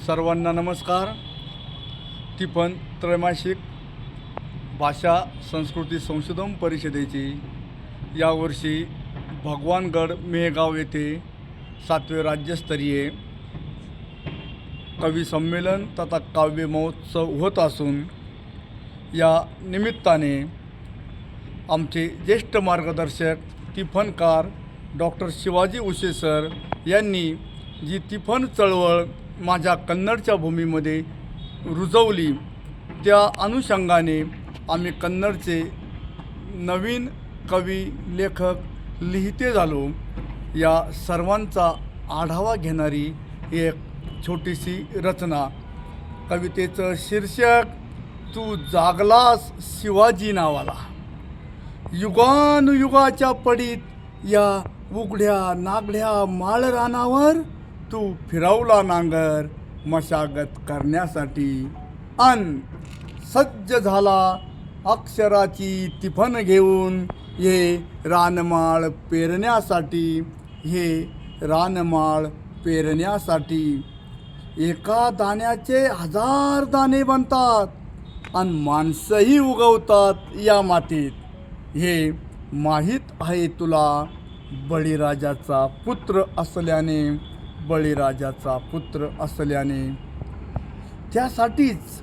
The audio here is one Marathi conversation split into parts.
सर्वांना नमस्कार. तिफन त्रैमासिक भाषा संस्कृती संशोधन परिषदेची. यावर्षी भगवानगड मेहगाव येथे सातवे राज्यस्तरीय कवी संमेलन तथा काव्य महोत्सव होत असून या निमित्ताने आमचे ज्येष्ठ मार्गदर्शक तिफनकार डॉक्टर शिवाजी उशे सर यांनी जी तिफन चळवळ माझ्या कन्नडच्या भूमीमध्ये रुजवली. त्या अनुषंगाने आम्ही कन्नडचे नवीन कवी लेखक लिहिते झालो. या सर्वांचा आढावा घेणारी एक छोटीशी रचना. कवितेचं शीर्षक तू जागलास शिवाजी नावाला. युगानुयुगाच्या पडीत या उघड्या नागड्या माळरानावर तू फिरवला नांगर मशागत करण्यासाठी. अन सज्ज झाला अक्षराची तिफन घेऊन हे रानमाळ पेरण्यासाठी. हे रानमाळ पेरण्यासाठी. एका दाण्याचे हजार दाणे बनतात आणि माणसंही उगवतात या मातीत. हे माहीत आहे तुला बळीराजाचा पुत्र असल्याने. बळीराजाचा पुत्र असल्याने. त्यासाठीच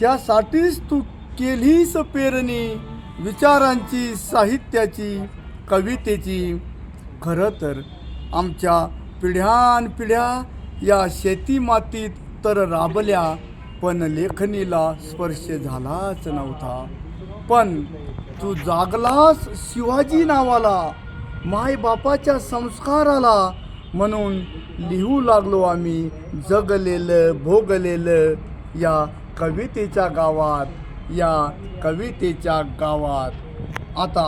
त्यासाठीच तू केलीस पेरणी विचारांची साहित्याची कवितेची. खरं तर आमच्या पिढ्यानपिढ्या या शेतीमातीत तर राबल्या पण लेखनीला स्पर्श झालाच नव्हता. पण तू जागलास शिवाजी नावाला मायबापाच्या संस्काराला म्हणून लिहू लागलो आम्ही जगलेलं भोगलेलं या कवितेच्या गावात या कवितेच्या गावात. आता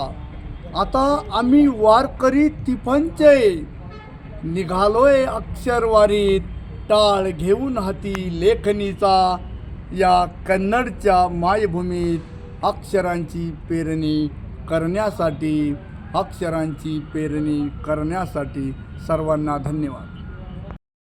आता आम्ही वारकरी तिफनचे निघालोय अक्षरवारीत टाळ घेऊन हाती लेखनीचा या कन्नडच्या मायभूमीत अक्षरांची पेरणी करण्यासाठी अक्षरांची पेरणी करण्यासाठी सर्वांना धन्यवाद.